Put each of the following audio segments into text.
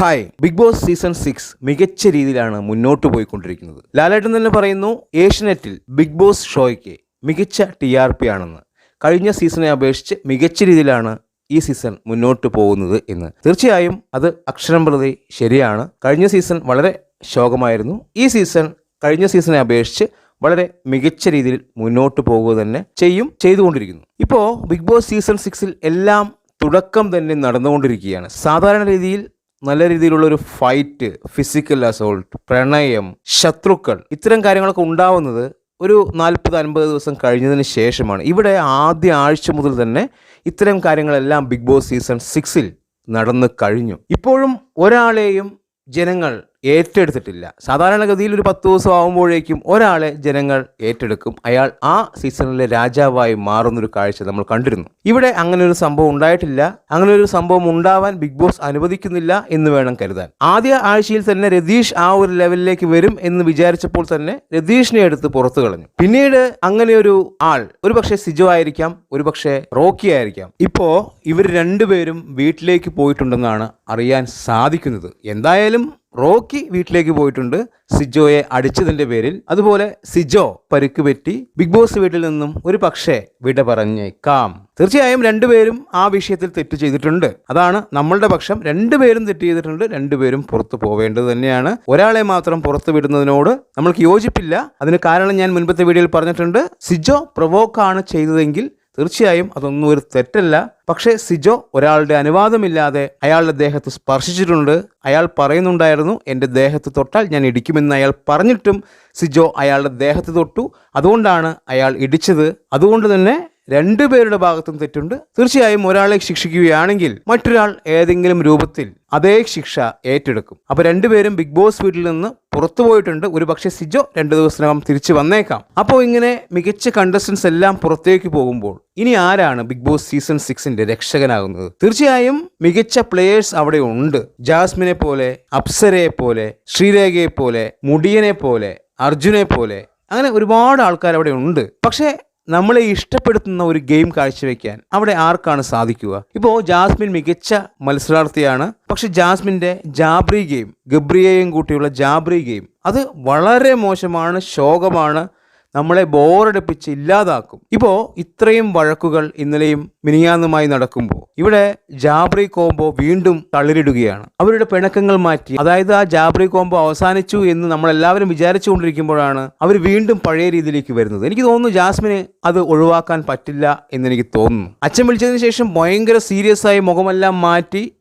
Hi Bigg Boss season six മികച്ച രീതിയിലാണ് മുന്നോട്ട് പോയിക്കൊണ്ടിരിക്കുന്നത്. ലാലേട്ടൻ തന്നെ പറയുന്നു ഏഷ്യനെറ്റിൽ ബിഗ് ബോസ് ഷോയ്ക്ക് മികച്ച ടി ആർ പി ആണെന്ന്. കഴിഞ്ഞ സീസണെ അപേക്ഷിച്ച് മികച്ച രീതിയിലാണ് ഈ സീസൺ മുന്നോട്ട് പോകുന്നത് എന്ന്. തീർച്ചയായും അത് അക്ഷരം പ്രതി ശരിയാണ്. കഴിഞ്ഞ സീസൺ വളരെ ശോകമായിരുന്നു. ഈ സീസൺ കഴിഞ്ഞ സീസണെ അപേക്ഷിച്ച് വളരെ മികച്ച രീതിയിൽ മുന്നോട്ട് പോകുക തന്നെ ചെയ്യും ചെയ്തുകൊണ്ടിരിക്കുന്നു. ഇപ്പോൾ ബിഗ് ബോസ് സീസൺ സിക്സിൽ എല്ലാം തുടക്കം തന്നെ നടന്നുകൊണ്ടിരിക്കുകയാണ്. സാധാരണ രീതിയിൽ നല്ല രീതിയിലുള്ള ഒരു ഫൈറ്റ് ഫിസിക്കൽ അസോൾട്ട് പ്രണയം ശത്രുക്കൾ ഇത്തരം കാര്യങ്ങളൊക്കെ ഉണ്ടാവുന്നത് ഒരു നാൽപ്പത് അൻപത് ദിവസം കഴിഞ്ഞതിന് ശേഷമാണ്. ഇവിടെ ആദ്യ ആഴ്ച മുതൽ തന്നെ ഇത്തരം കാര്യങ്ങളെല്ലാം ബിഗ് ബോസ് സീസൺ സിക്സിൽ നടന്നു കഴിഞ്ഞു. ഇപ്പോഴും ഒരാളെയും ജനങ്ങൾ ഏറ്റെടുത്തിട്ടില്ല. സാധാരണഗതിയിൽ ഒരു പത്ത് ദിവസം ആകുമ്പോഴേക്കും ഒരാളെ ജനങ്ങൾ ഏറ്റെടുക്കും. അയാൾ ആ സീസണിലെ രാജാവായി മാറുന്നൊരു കാഴ്ച നമ്മൾ കണ്ടിരുന്നു. ഇവിടെ അങ്ങനെ ഒരു സംഭവം ഉണ്ടായിട്ടില്ല. അങ്ങനെ ഒരു സംഭവം ഉണ്ടാവാൻ ബിഗ് ബോസ് അനുവദിക്കുന്നില്ല എന്ന് വേണം കരുതാൻ. ആദ്യ ആഴ്ചയിൽ തന്നെ രതീഷ് ആ ഒരു ലെവലിലേക്ക് വരും എന്ന് വിചാരിച്ചപ്പോൾ തന്നെ രതീഷിനെ എടുത്ത് പുറത്തു കളഞ്ഞു. പിന്നീട് അങ്ങനെ ഒരു ആൾ ഒരു പക്ഷേ സിജോ ആയിരിക്കാം ഒരു പക്ഷേ റോക്കി ആയിരിക്കാം. ഇപ്പോ ഇവർ രണ്ടുപേരും വീട്ടിലേക്ക് പോയിട്ടുണ്ടെന്നാണ് അറിയാൻ സാധിക്കുന്നത്. എന്തായാലും റോക്കി വീട്ടിലേക്ക് പോയിട്ടുണ്ട്. സിജോയെ അടിച്ചതിന്റെ പേരിൽ. അതുപോലെ സിജോ പരുക്ക് പറ്റി ബിഗ് ബോസ് വീട്ടിൽ നിന്നും ഒരു പക്ഷേ വിട പറഞ്ഞേക്കാം. തീർച്ചയായും രണ്ടുപേരും ആ വിഷയത്തിൽ തെറ്റ് ചെയ്തിട്ടുണ്ട്. അതാണ് നമ്മളുടെ പക്ഷം. രണ്ടുപേരും തെറ്റ് ചെയ്തിട്ടുണ്ട്. രണ്ടുപേരും പുറത്തു പോവേണ്ടത് തന്നെയാണ്. ഒരാളെ മാത്രം പുറത്തു വിടുന്നതിനോട് നമ്മൾക്ക് യോജിപ്പില്ല. അതിന് കാരണം ഞാൻ മുൻപത്തെ വീഡിയോയിൽ പറഞ്ഞിട്ടുണ്ട്. സിജോ പ്രൊവോക്കാണ് ചെയ്തതെങ്കിൽ തീർച്ചയായും അതൊന്നും ഒരു തെറ്റല്ല. പക്ഷേ സിജോ ഒരാളുടെ അനുവാദമില്ലാതെ അയാളുടെ ദേഹത്ത് സ്പർശിച്ചിട്ടുണ്ട്. അയാൾ പറയുന്നുണ്ടായിരുന്നു എന്റെ ദേഹത്ത് തൊട്ടാൽ ഞാൻ ഇടിക്കുമെന്ന് അയാൾ പറഞ്ഞിട്ടും സിജോ അയാളുടെ ദേഹത്ത് തൊട്ടു. അതുകൊണ്ടാണ് അയാൾ ഇടിച്ചത്. അതുകൊണ്ട് തന്നെ രണ്ടുപേരുടെ ഭാഗത്തും തെറ്റുണ്ട്. തീർച്ചയായും ഒരാളെ ശിക്ഷിക്കുകയാണെങ്കിൽ മറ്റൊരാൾ ഏതെങ്കിലും രൂപത്തിൽ അതേ ശിക്ഷ ഏറ്റെടുക്കും. അപ്പൊ രണ്ടുപേരും ബിഗ് ബോസ് വീട്ടിൽ നിന്ന് പുറത്തു പോയിട്ടുണ്ട്. ഒരു പക്ഷേ സിജോ രണ്ടു ദിവസത്തിനകം തിരിച്ചു വന്നേക്കാം. അപ്പോൾ ഇങ്ങനെ മികച്ച കണ്ടസ്റ്റൻസ് എല്ലാം പുറത്തേക്ക് പോകുമ്പോൾ ഇനി ആരാണ് ബിഗ് ബോസ് സീസൺ സിക്സിന്റെ രക്ഷകനാകുന്നത്? തീർച്ചയായും മികച്ച പ്ലേയേഴ്സ് അവിടെ ഉണ്ട്. ജാസ്മിനെ പോലെ അപ്സരയെ പോലെ ശ്രീരേഖയെ പോലെ മുടിയനെ പോലെ അർജുനെ പോലെ അങ്ങനെ ഒരുപാട് ആൾക്കാർ അവിടെ ഉണ്ട്. പക്ഷേ നമ്മളെ ഇഷ്ടപ്പെടുത്തുന്ന ഒരു ഗെയിം കാഴ്ചവെക്കാൻ അവിടെ ആർക്കാണ് സാധിക്കുക? ഇപ്പോൾ ജാസ്മിൻ മികച്ച മത്സരാർത്ഥിയാണ്. പക്ഷെ ജാസ്മിന്റെ ജാബ്രി ഗെയിം ഗബ്രിയെയും കൂട്ടിയുള്ള ജാബ്രി ഗെയിം അത് വളരെ മോശമാണ് ശോകമാണ്. നമ്മളെ ബോറടിപ്പിച്ച് ഇല്ലാതാക്കും. ഇപ്പോൾ ഇത്രയും വഴക്കുകൾ ഇന്നലെയും മിനിയാന്നുമായി നടക്കുമ്പോൾ ഇവിടെ ജാബ്രി കോംബോ വീണ്ടും തളിരിടുകയാണ് അവരുടെ പിണക്കങ്ങൾ മാറ്റി അതായത് ആ ജാബ്രി കോംബോ അവസാനിച്ചു എന്ന് നമ്മളെല്ലാവരും വിചാരിച്ചുകൊണ്ടിരിക്കുമ്പോഴാണ് അവർ വീണ്ടും പഴയ രീതിയിലേക്ക് വരുന്നത്. എനിക്ക് തോന്നുന്നു ജാസ്മിന് അത് ഒഴിവാക്കാൻ പറ്റില്ല എന്ന് എനിക്ക് തോന്നുന്നു. അച്ഛൻ വിളിച്ചതിന് ശേഷം ഭയങ്കര സീരിയസ് ആയി മുഖമെല്ലാം മാറ്റി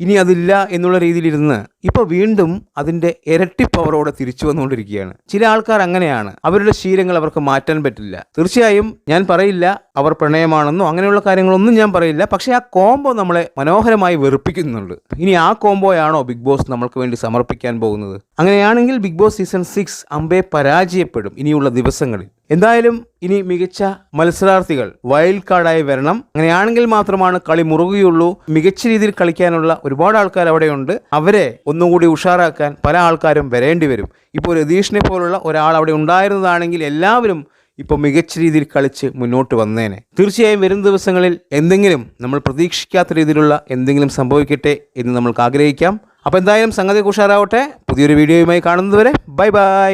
ഇനി അതില്ല എന്നുള്ള രീതിയിലിരുന്ന് ഇപ്പൊ വീണ്ടും അതിന്റെ ഇരട്ടി പവറോടെ തിരിച്ചു വന്നുകൊണ്ടിരിക്കുകയാണ്. ചില ആൾക്കാർ അങ്ങനെയാണ്. അവരുടെ ശീലങ്ങൾ അവർക്ക് മാറ്റാൻ പറ്റില്ല. തീർച്ചയായും ഞാൻ പറയില്ല അവർ പ്രണയമാണെന്നോ അങ്ങനെയുള്ള കാര്യങ്ങളൊന്നും ഞാൻ പറയില്ല. പക്ഷേ ആ കോംബോ നമ്മളെ മനോഹരമായി വെറുപ്പിക്കുന്നുണ്ട്. ഇനി ആ കോംബോയാണോ ബിഗ് ബോസ് നമ്മൾക്ക് വേണ്ടി സമർപ്പിക്കാൻ പോകുന്നത്? അങ്ങനെയാണെങ്കിൽ ബിഗ് ബോസ് സീസൺ സിക്സ് അമ്പേ പരാജയപ്പെടും ഇനിയുള്ള ദിവസങ്ങളിൽ. എന്തായാലും ഇനി മികച്ച മത്സരാർത്ഥികൾ വൈൽഡ് കാർഡായി വരണം. അങ്ങനെയാണെങ്കിൽ മാത്രമാണ് കളി മുറുകുകയുള്ളൂ മികച്ച രീതിയിൽ കളിക്കാനുള്ള ഒരുപാട് ആൾക്കാർ അവിടെയുണ്ട്. അവരെ ഒന്നുകൂടി ഉഷാറാക്കാൻ പല ആൾക്കാരും വരേണ്ടി വരും. ഇപ്പോൾ രതീഷിനെ പോലുള്ള ഒരാൾ അവിടെ ഉണ്ടായിരുന്നതാണെങ്കിൽ എല്ലാവരും ഇപ്പോൾ മികച്ച രീതിയിൽ കളിച്ച് മുന്നോട്ട് വന്നേനെ. തീർച്ചയായും വരും ദിവസങ്ങളിൽ എന്തെങ്കിലും നമ്മൾ പ്രതീക്ഷിക്കാത്ത രീതിയിലുള്ള എന്തെങ്കിലും സംഭവിക്കട്ടെ എന്ന് നമ്മൾക്ക് ആഗ്രഹിക്കാം. അപ്പോൾ എന്തായാലും സംഗതി ഉഷാറാവട്ടെ. പുതിയൊരു വീഡിയോയുമായി കാണുന്നതുവരെ ബൈ ബൈ.